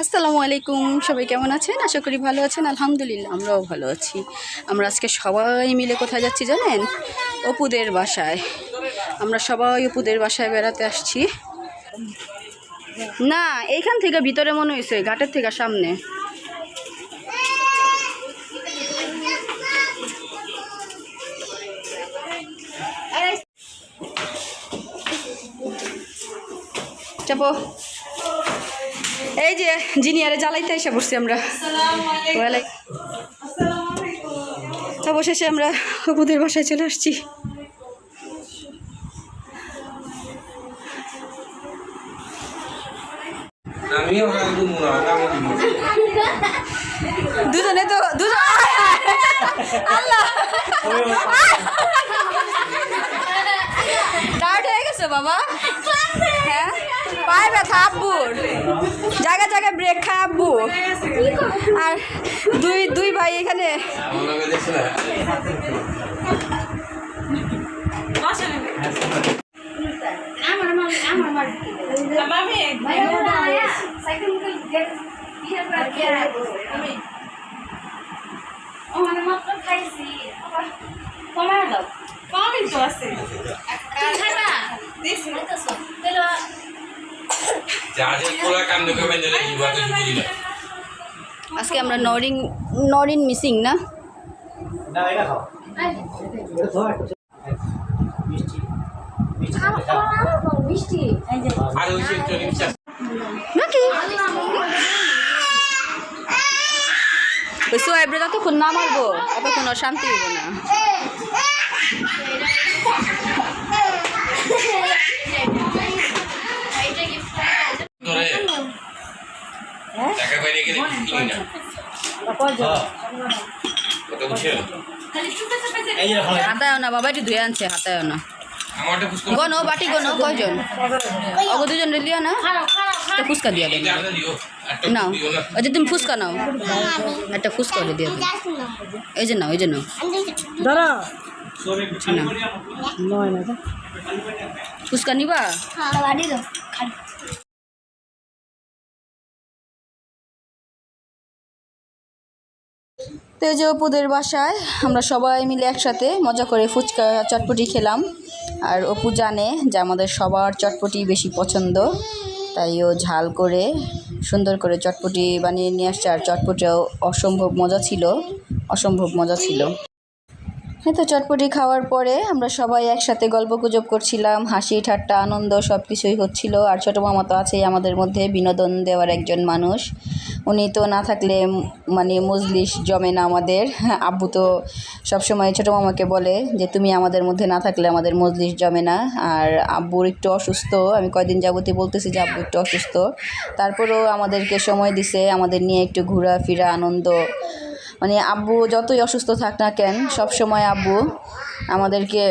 আসসালামু আলাইকুম, সবাই কেমন আছেন? আশা করি ভালো আছেন, আলহামদুলিল্লাহ আমরাও ভালো আছি। আমরা আজকে সবাই মিলে কোথায় যাচ্ছি জানেন? অপুদের বাসায়। আমরা সবাই অপুদের বাসায় বেড়াতে আসছি। না, এইখান থেকে ভিতরে মনে হয়েছে ঘাটের থেকে সামনে। চাপো এই যে জিনিয়ারে জ্বালাইতে এসে পড়ছি আমরা। অবশেষে আমরা অপুদের বাসায় চলে আসছি। দুজনে তো দুজন আল্লাহ টায়ার্ড হয়ে গেছে বাবা হ্যাঁ পায়ে ব্যথা আব্বুর জায়গায় জায়গায় ব্রেক খায় আব্বু আর দুই দুই ভাই এখানে আমার নামে দেখছ না যা যে পোলা কাম দেখে বেঁধে রাখি বাতে শুধু না আজকে আমরা নরিন নরিন মিসিং না? নাকি? ওই সোয়াইব্রে যতক্ষণ মারবো শান্তি হইব না। হাতায়ও না বাবা একটু ধুয়ে আনছে হাতায়ও না আমারটা ফুসকো গনো বাটি গনো কয়জন অগ দুজন লিয়া না একটা ফুচকা দিয়া দেন এটা আদা দিও একটা নাও দিও না ওই যে তুমি ফুচকা নাও একটা ফুচকা ওটা দিয়ে দেন এই যে নাও এই যে নাও দাঁড়া নাও নয় না তো ফুচকা নিবা তো অপুদের বাসায় আমরা সবাই মিলে একসাথে মজা করে ফুচকা চটপটি খেলাম। আর অপু জানে যে আমাদের সবার চটপটি বেশি পছন্দ, তাই ও ঝাল করে, সুন্দর করে চটপটি বানিয়ে নিয়ে আসছে। আর চটপটিও অসম্ভব মজা ছিল, অসম্ভব মজা ছিল। এই তো চটপটি খাওয়ার পরে আমরা সবাই একসাথে গল্প গুজব করছিলাম, হাসি, ঠাট্টা, আনন্দ সব কিছুই হচ্ছিল। আর ছোটো মামা তো আছেই আমাদের মধ্যে, বিনোদন দেওয়ার একজন মানুষ। উনি তো না থাকলে মানে মজলিস জমে না আমাদের। আব্বু তো সবসময় ছোটো মামাকে বলে যে, তুমি আমাদের মধ্যে না থাকলে আমাদের মজলিস জমে না। আর আব্বুর একটু অসুস্থ। আমি কয়দিন যাবতীয় বলতেছি যে, আব্বু একটু অসুস্থ। তারপরেও আমাদেরকে সময় দিছে, আমাদের নিয়ে একটু ঘোরাফেরা, আনন্দ। মানে আব্বু যতই অসুস্থ থাক না কেন সব সময় আব্বু আমাদেরকে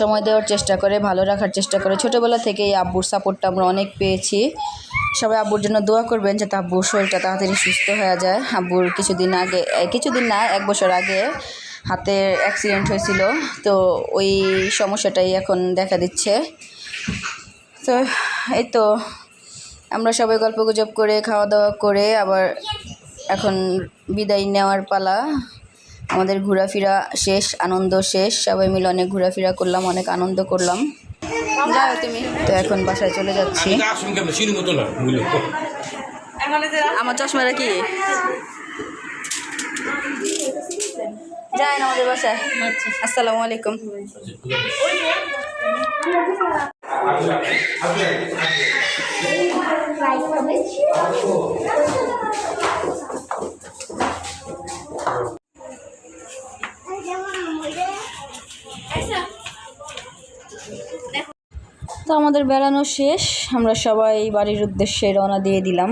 সময় দেওয়ার চেষ্টা করে, ভালো রাখার চেষ্টা করে। ছোটোবেলা থেকেই আব্বুর সাপোর্টটা আমরা অনেক পেয়েছি। সবাই আব্বুর জন্য দোয়া করবেন যাতে আব্বুর শরীরটা তাড়াতাড়ি সুস্থ হয়ে যায়। আব্বুর কিছুদিন আগে কিছুদিন না, এক বছর আগে হাতের অ্যাক্সিডেন্ট হয়েছিল। তো ওই সমস্যাটাই এখন দেখা দিচ্ছে। তো এই তো, আমরা সবাই গল্প গুজব করে খাওয়া দাওয়া করে আবার এখন বিদায় নেওয়ার পালা। আমাদের ঘোরাফেরা শেষ আনন্দ শেষ। সবাই মিলে অনেক ঘোরাফেরা করলাম অনেক আনন্দ করলাম। যাও তুমি। তো এখন বাসায় চলে যাচ্ছি। আমার চশমাটা কি? যায় না আমাদের বাসায়। আসসালামু আলাইকুম। তো আমাদের বেড়ানো শেষ। আমরা সবাই বাড়ির উদ্দেশ্যে রওনা দিয়ে দিলাম।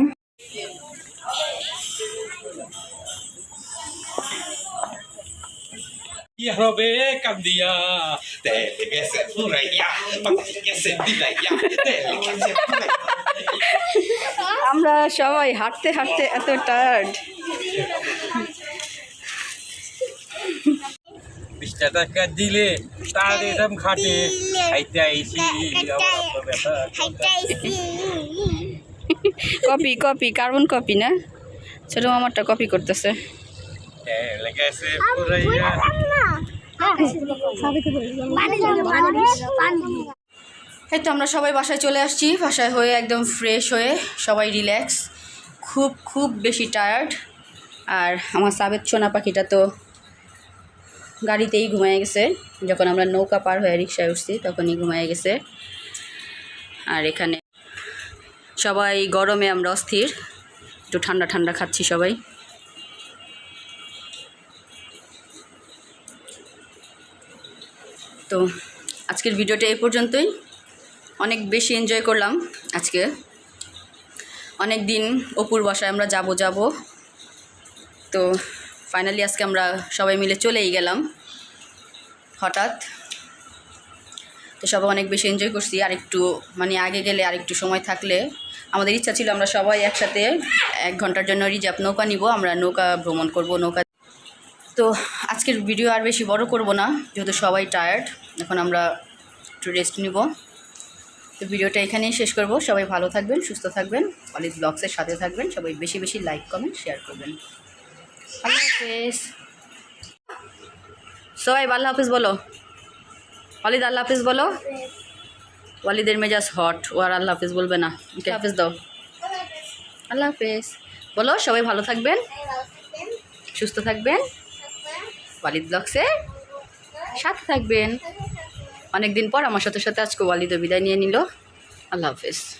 হবে কান্দিয়া? তেলে গেছে ফুরাইয়া পাখি গেছে বিলাইয়া তেলে গেছে আমরা সবাই হাঁটতে হাঁটতে এত টায়ার্ড বিশটা টাকা দিলে? তার এরম খাটে। খাইতে আইসি কপি কপি কার্বন কপি না? ছোটো মামারটা কপি করতেছে। পুরাইয়া এই তো আমরা সবাই বাসায় চলে আসছি। বাসায় হয়ে একদম ফ্রেশ হয়ে সবাই রিল্যাক্স খুব খুব বেশি টায়ার্ড আর আমার সাবেদ সোনা পাখিটা তো গাড়িতেই ঘুমায় গেছে। যখন আমরা নৌকা পার হয়ে রিক্সায় উঠছি, তখনই ঘুমায় গেছে। আর এখানে সবাই গরমে আমরা অস্থির। একটু ঠান্ডা ঠান্ডা খাচ্ছি সবাই। তো আজকের ভিডিওটা এই পর্যন্তই। অনেক বেশি এনজয় করলাম আজকে। অনেক দিন অপুর বাসায় আমরা যাব যাব। তো ফাইনালি আজকে আমরা সবাই মিলে চলেই গেলাম, হঠাৎ। তো সবাই অনেক বেশি এনজয় করছি আর একটু মানে আগে গেলে আর একটু সময় থাকলে। আমাদের ইচ্ছা ছিল আমরা সবাই একসাথে এক ঘণ্টার জন্য রিজার্ভ নৌকা নিব, আমরা নৌকা ভ্রমণ করব, নৌকা। তো আজকের ভিডিও আর বেশি বড় করব না, যেহেতু সবাই টায়ার্ড এখন আমরা একটু রেস্ট নিব। তো ভিডিওটা এখানেই শেষ করব, সবাই ভালো থাকবেন, সুস্থ থাকবেন অলিভ ব্লগসের সাথে থাকবেন, সবাই বেশি বেশি লাইক কমেন্ট শেয়ার করবেন। আল্লাহ হাফেজ। সবাই আল্লাহ হাফিজ বলো। অলিদ আল্লাহ হাফিজ বলো। ওয়ালিদের মেজাজ হট, ও আর আল্লাহ হাফিজ বলবে না। ওকে, হাফিজ দাও। আল্লাহ হাফেজ। বলো, সবাই ভালো থাকবেন, সুস্থ থাকবেন। ওয়ালিদ ব্লগসে সাথে থাকবেন। অনেকদিন পর আমার সাথে সাথে আজকে ওয়ালিদও বিদায় নিয়ে নিল। আল্লাহ হাফেজ।